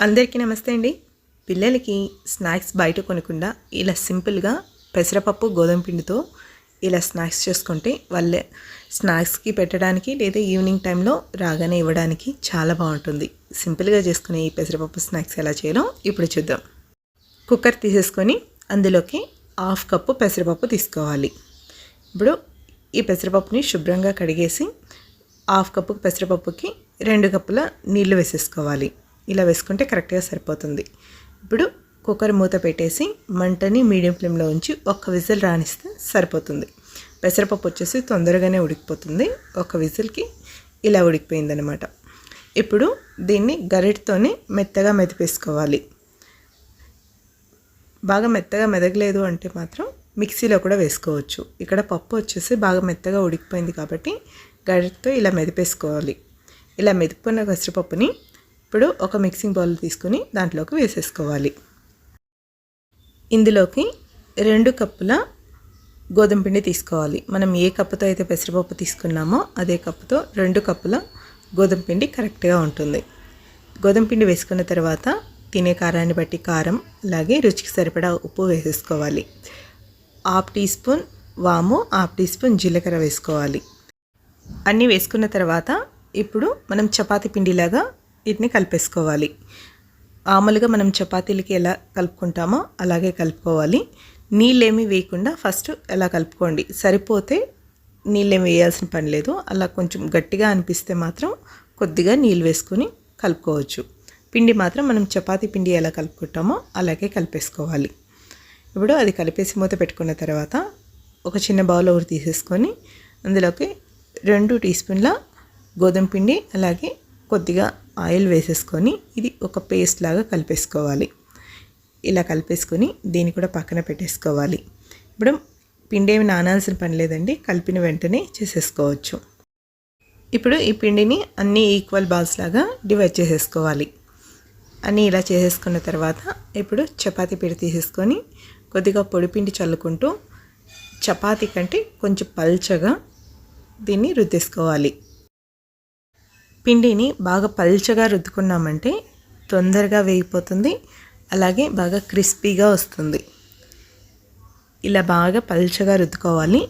అందరికీ నమస్తే అండి. పిల్లలకి స్నాక్స్ బయట కొనకుండా ఇలా సింపుల్గా పెసరపప్పు గోధుమ పిండితో ఇలా స్నాక్స్ చేసుకుంటే వాళ్ళ స్నాక్స్కి పెట్టడానికి లేదా ఈవినింగ్ టైంలో రాగానే ఇవ్వడానికి చాలా బాగుంటుంది. సింపుల్గా చేసుకునే ఈ పెసరపప్పు స్నాక్స్ ఎలా చేయాలో ఇప్పుడు చూద్దాం. కుక్కర్ తీసేసుకొని అందులోకి హాఫ్ కప్పు పెసరపప్పు తీసుకోవాలి. ఇప్పుడు ఈ పెసరపప్పుని శుభ్రంగా కడిగేసి హాఫ్ కప్పు పెసరపప్పుకి రెండు కప్పుల నీళ్ళు వేసేసుకోవాలి. ఇలా వేసుకుంటే కరెక్ట్గా సరిపోతుంది. ఇప్పుడు కుక్కర్ మూత పెట్టేసి మంటని మీడియం ఫ్లేమ్లో ఉంచి ఒక్క విజిల్ రాణిస్తే సరిపోతుంది. పెసరపప్పు వచ్చేసి తొందరగానే ఉడికిపోతుంది. ఒక విజిల్కి ఇలా ఉడికిపోయిందనమాట ఇప్పుడు దీన్ని గరిటతోనే మెత్తగా మెదిపేసుకోవాలి. బాగా మెత్తగా మెదగలేదు అంటే మాత్రం మిక్సీలో కూడా వేసుకోవచ్చు. ఇక్కడ పప్పు వచ్చేసి బాగా మెత్తగా ఉడికిపోయింది కాబట్టి గరిటతో ఇలా మెదిపేసుకోవాలి. ఇలా మెదుపుకున్న పెసరపప్పుని ఇప్పుడు ఒక మిక్సింగ్ బౌల్ తీసుకుని దాంట్లోకి వేసేసుకోవాలి. ఇందులోకి రెండు కప్పుల గోధుమ పిండి తీసుకోవాలి. మనం ఏ కప్పుతో అయితే పెసరపప్పు తీసుకున్నామో అదే కప్పుతో రెండు కప్పుల గోధుమ పిండి కరెక్ట్గా ఉంటుంది. గోధుమ పిండి వేసుకున్న తర్వాత తినే కారాన్ని బట్టి కారం అలాగే రుచికి సరిపడా ఉప్పు వేసేసుకోవాలి. హాఫ్ టీ స్పూన్ వాము హాఫ్ టీ స్పూన్ జీలకర్ర వేసుకోవాలి. అన్నీ వేసుకున్న తర్వాత ఇప్పుడు మనం చపాతి పిండిలాగా వీటిని కలిపేసుకోవాలి. మామూలుగా మనం చపాతీలకి ఎలా కలుపుకుంటామో అలాగే కలుపుకోవాలి. నీళ్ళేమీ వేయకుండా ఫస్ట్ ఎలా కలుపుకోండి? సరిపోతే నీళ్ళేమి వేయాల్సిన పని లేదు. అలా కొంచెం గట్టిగా అనిపిస్తే మాత్రం కొద్దిగా నీళ్ళు వేసుకొని కలుపుకోవచ్చు. పిండి మాత్రం మనం చపాతీ పిండి ఎలా కలుపుకుంటామో అలాగే కలిపేసుకోవాలి. ఇప్పుడు అది కలిపేసి మూత పెట్టుకున్న తర్వాత ఒక చిన్న బౌల్ ఒకటి తీసేసుకొని అందులోకి రెండు టీ స్పూన్ల గోధుమ పిండి అలాగే కొద్దిగా ఆయిల్ వేసేసుకొని ఇది ఒక పేస్ట్ లాగా కలిపేసుకోవాలి. ఇలా కలిపేసుకొని దీన్ని కూడా పక్కన పెట్టేసుకోవాలి. ఇప్పుడు పిండి ఏమి నానాల్సిన పని లేదండి కలిపిన వెంటనే చేసేసుకోవచ్చు. ఇప్పుడు ఈ పిండిని అన్ని ఈక్వల్ బాల్స్ లాగా డివైడ్ చేసేసుకోవాలి. అన్నీ ఇలా చేసేసుకున్న తర్వాత ఇప్పుడు చపాతీ పిండి తీసేసుకొని కొద్దిగా పొడిపిండి చల్లుకుంటూ చపాతీ కంటే కొంచెం పల్చగా దీన్ని రుద్దేసుకోవాలి. పిండిని బాగా పల్చగా రుద్దుకున్నామంటే తొందరగా వేగిపోతుంది. అలాగే బాగా క్రిస్పీగా వస్తుంది. ఇలా బాగా పల్చగా రుద్దుకోవాలి.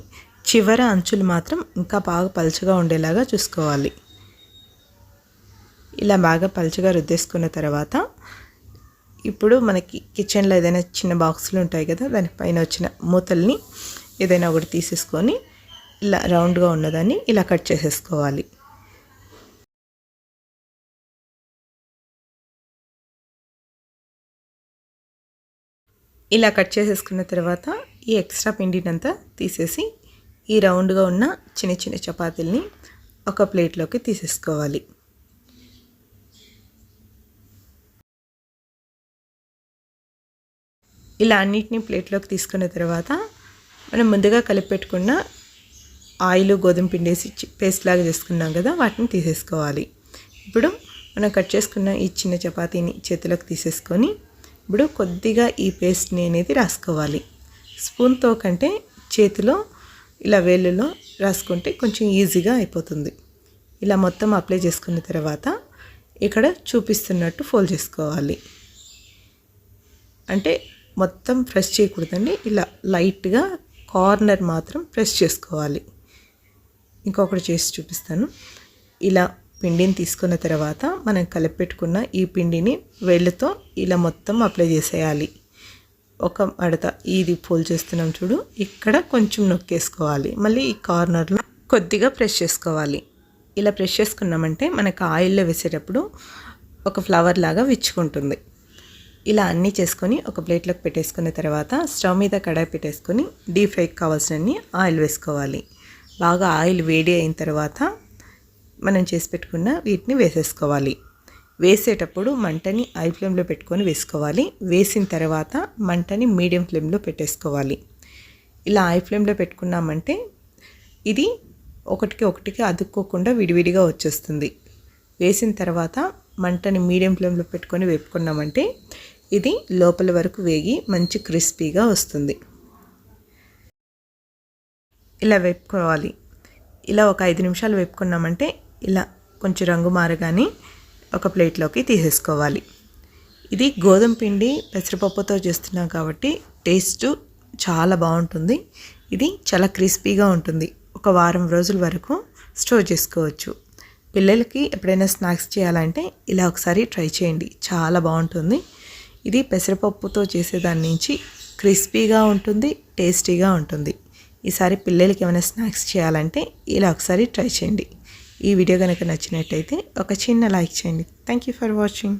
చివర అంచులు మాత్రం ఇంకా బాగా పల్చగా ఉండేలాగా చూసుకోవాలి. ఇలా బాగా పల్చగా రుద్దేసుకున్న తర్వాత ఇప్పుడు మనకి కిచెన్లో ఏదైనా చిన్న బాక్సులు ఉంటాయి కదా దానిపైన వచ్చిన మూతల్ని ఏదైనా ఒకటి తీసేసుకొని ఇలా రౌండ్గా ఉన్నదాన్ని ఇలా కట్ చేసేసుకోవాలి. ఇలా కట్ చేసేసుకున్న తర్వాత ఈ ఎక్స్ట్రా పిండినంతా తీసేసి ఈ రౌండ్గా ఉన్న చిన్న చిన్న చపాతీల్ని ఒక ప్లేట్లోకి తీసేసుకోవాలి. ఇలా అన్నిటినీ ప్లేట్లోకి తీసుకున్న తర్వాత మనం ముందుగా కలిపి పెట్టుకున్న ఆయిల్ గోధుమ పిండి వేసి పేస్ట్ లాగా చేసుకున్నాం కదా వాటిని తీసేసుకోవాలి. ఇప్పుడు మనం కట్ చేసుకున్న ఈ చిన్న చపాతీని చేతిలోకి తీసేసుకొని ఇప్పుడు కొద్దిగా ఈ పేస్ట్ని అనేది రాసుకోవాలి. స్పూన్తో కంటే చేతిలో ఇలా వేళ్ళలో రాసుకుంటే కొంచెం ఈజీగా అయిపోతుంది. ఇలా మొత్తం అప్లై చేసుకున్న తర్వాత ఇక్కడ చూపిస్తున్నట్టు ఫోల్డ్ చేసుకోవాలి. అంటే మొత్తం ప్రెస్ చేయకూడదండి. ఇలా లైట్గా కార్నర్ మాత్రం ప్రెస్ చేసుకోవాలి. ఇంకొకటి చేసి చూపిస్తాను. ఇలా పిండిని తీసుకున్న తర్వాత మనం కలిపెట్టుకున్న ఈ పిండిని వేళ్ళతో ఇలా మొత్తం అప్లై చేసేయాలి. ఒక మడత ఇది పోల్ చేస్తున్నాం చూడు. ఇక్కడ కొంచెం నొక్కేసుకోవాలి. మళ్ళీ ఈ కార్నర్లో కొద్దిగా ప్రెస్ చేసుకోవాలి. ఇలా ప్రెస్ చేసుకున్నామంటే మనకు ఆయిల్లో వేసేటప్పుడు ఒక ఫ్లవర్ లాగా విచ్చుకుంటుంది. ఇలా అన్నీ చేసుకొని ఒక ప్లేట్లోకి పెట్టేసుకున్న తర్వాత స్టవ్ మీద కడాయి పెట్టేసుకొని డీప్ ఫ్రైకి కావాల్సినన్ని ఆయిల్ వేసుకోవాలి. బాగా ఆయిల్ వేడి అయిన తర్వాత మనం చేసి పెట్టుకున్న వీటిని వేసేసుకోవాలి. వేసేటప్పుడు మంటని హై ఫ్లేమ్లో పెట్టుకొని వేసుకోవాలి. వేసిన తర్వాత మంటని మీడియం ఫ్లేమ్లో పెట్టేసుకోవాలి. ఇలా హై ఫ్లేమ్లో పెట్టుకున్నామంటే ఇది ఒకటికి ఒకటికి అతుక్కోకుండా విడివిడిగా వచ్చేస్తుంది. వేసిన తర్వాత మంటని మీడియం ఫ్లేమ్లో పెట్టుకొని వేపుకున్నామంటే ఇది లోపల వరకు వేగి మంచి క్రిస్పీగా వస్తుంది. ఇలా వేపుకోవాలి. ఇలా ఒక ఐదు నిమిషాలు వేపుకున్నామంటే ఇలా కొంచెం రంగు మారగానే ఒక ప్లేట్లోకి తీసేసుకోవాలి. ఇది గోధుమ పిండి పెసరపప్పుతో చేస్తున్నాం కాబట్టి టేస్ట్ చాలా బాగుంటుంది. ఇది చాలా క్రిస్పీగా ఉంటుంది. ఒక వారం రోజుల వరకు స్టోర్ చేసుకోవచ్చు. పిల్లలకి ఎప్పుడైనా స్నాక్స్ చేయాలంటే ఇలా ఒకసారి ట్రై చేయండి. చాలా బాగుంటుంది. ఇది పెసరపప్పుతో చేసేదాని నుంచి క్రిస్పీగా ఉంటుంది టేస్టీగా ఉంటుంది. ఈసారి పిల్లలకి ఏమైనా స్నాక్స్ చేయాలంటే ఇలా ఒకసారి ట్రై చేయండి. ఈ వీడియో కనుక నచ్చినట్టయితే ఒక చిన్న లైక్ చేయండి. Thank you for watching